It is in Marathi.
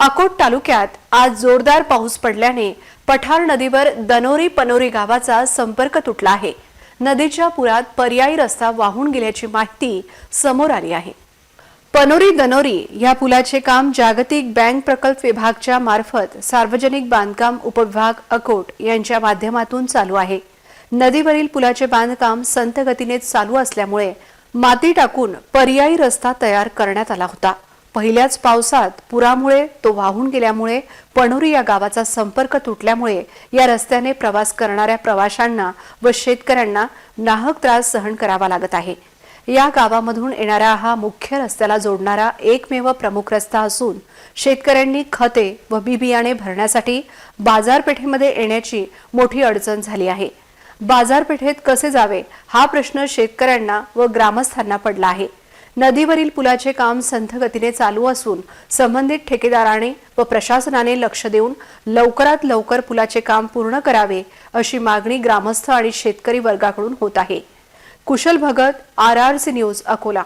अकोट तालुक्यात आज जोरदार पाऊस पडल्याने पठार नदीवर दनोरी पनोरी गावाचा संपर्क तुटला आहे. नदीच्या पुरात पर्यायी रस्ता वाहून गेल्याची माहिती समोर आली आहे. पनोरी दनोरी या पुलाचे काम जागतिक बँक प्रकल्प विभागच्या मार्फत सार्वजनिक बांधकाम उपविभाग अकोट यांच्या माध्यमातून चालू आहे. नदीवरील पुलाचे बांधकाम संत गतीने चालू असल्यामुळे माती टाकून पर्यायी रस्ता तयार करण्यात आला होता. पहिल्याच पावसात पुरामुळे तो वाहून गेल्यामुळे पणोरी या गावाचा संपर्क तुटल्यामुळे या रस्त्याने प्रवास करणाऱ्या प्रवाशांना व शेतकऱ्यांना नाहक त्रास सहन करावा लागत आहे. या गावामधून येणारा हा मुख्य रस्त्याला जोडणारा एकमेव प्रमुख रस्ता असून शेतकऱ्यांनी खते व बी बियाणे भरण्यासाठी बाजारपेठेमध्ये येण्याची मोठी अडचण झाली आहे. बाजारपेठेत कसे जावे हा प्रश्न शेतकऱ्यांना व ग्रामस्थांना पडला आहे. नदीवरील पुलाचे काम संथ गतीने चालू असून संबंधित ठेकेदाराने व प्रशासनाने लक्ष देऊन लवकरात लवकर पुलाचे काम पूर्ण करावे अशी मागणी ग्रामस्थ आणि शेतकरी वर्गाकडून होत आहे. Kushal Bhagat R R C news Akola.